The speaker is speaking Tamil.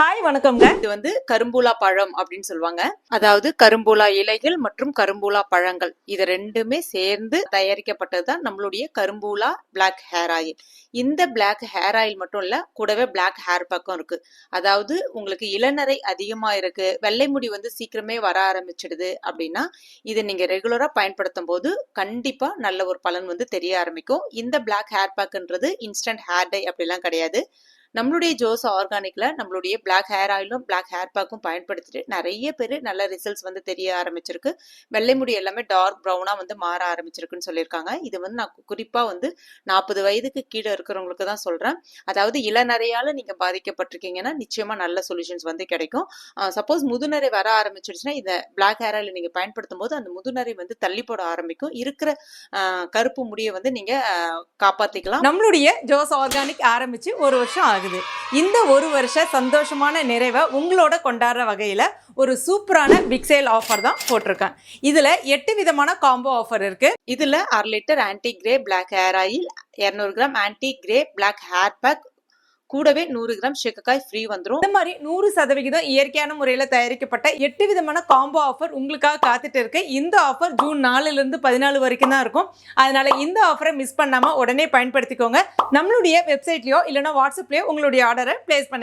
ஹாய் வணக்கம்ங்க. இது வந்து கரும்பூலா பழம் அப்படின்னு சொல்லுவாங்க. அதாவது கரும்பூலா இலைகள் மற்றும் கரும்பூலா பழங்கள். இது ரெண்டுமே சேர்ந்து தயாரிக்கப்பட்டது தான் நம்மளுடைய கரும்பூலா பிளாக் ஹேர் ஆயில் இந்த பிளாக் ஹேர் ஆயில் மட்டும் இல்ல கூடவே பிளாக் ஹேர் பேக்கும் இருக்கு. அதாவது உங்களுக்கு இளநரை அதிகமா இருக்கு வெள்ளை முடி வந்து சீக்கிரமே வர ஆரம்பிச்சிடுது அப்படின்னா இதை நீங்க ரெகுலரா பயன்படுத்தும் போது கண்டிப்பா நல்ல ஒரு பலன் வந்து தெரிய ஆரம்பிக்கும். இந்த பிளாக் ஹேர் பேக்குன்றது இன்ஸ்டன்ட் ஹேர் டை அப்படிலாம் கிடையாது. நம்மளுடைய ஜோஸ் ஆர்கானிக்ல நம்மளுடைய பிளாக் ஹேர் ஆயிலும் பிளாக் ஹேர் பேக்கும் பயன்படுத்திட்டு நிறைய பேர் நல்ல ரிசல்ட்ஸ் வந்து தெரிய ஆரம்பிச்சிருக்கு. வெள்ளை முடி எல்லாமே டார்க் ப்ரௌனா வந்து மாற ஆரம்பிச்சிருக்குன்னு சொல்லியிருக்காங்க. இது வந்து நான் குறிப்பா வந்து நாற்பது வயதுக்கு கீழே இருக்கிறவங்களுக்கு தான் சொல்றேன். அதாவது இளநரையால நீங்க பாதிக்கப்பட்டிருக்கீங்கன்னா நிச்சயமா நல்ல சொல்யூஷன்ஸ் வந்து கிடைக்கும். சப்போஸ் முதுநரை வர ஆரம்பிச்சிருச்சுன்னா இந்த பிளாக் ஹேர் ஆயில் நீங்க பயன்படுத்தும் போது அந்த முதுநரை வந்து தள்ளி போட ஆரம்பிக்கும். இருக்கிற கருப்பு முடியை வந்து நீங்க காப்பாத்திக்கலாம். நம்மளுடைய ஜோஸ் ஆர்கானிக் ஆரம்பிச்சு ஒரு வருஷம் ஆகுது. இந்த ஒரு வருஷ சந்தோஷமான நிறைவை உங்களோட கொண்டாடுற வகையில் ஒரு சூப்பரான பிக் சேல் ஆஃபர் தான் போட்டிருக்கேன். இதில் எட்டு விதமான காம்போ ஆஃபர் இருக்கு. இதுல அரை litre anti grey black hair oil இரநூறு gram anti grey black hair pack கூடவே நூறு கிராம் சேக்கக்காய் ஃப்ரீ வந்துடும் இந்த மாதிரி நூறு சதவிகிதம் இயற்கையான முறையில் தயாரிக்கப்பட்ட எட்டு விதமான காம்போ ஆஃபர் உங்களுக்காக காத்துட்டு இருக்கு. இந்த ஆஃபர் ஜூன் நாலுல இருந்து பதினாலு வரைக்கும் தான் இருக்கும். அதனால இந்த ஆஃபரை மிஸ் பண்ணாம உடனே பயன்படுத்திக்கோங்க. நம்மளுடைய வெப்சைட்லயோ இல்லைன்னா வாட்ஸ்அப்லயோ உங்களுடைய ஆர்டரை பிளேஸ் பண்ணி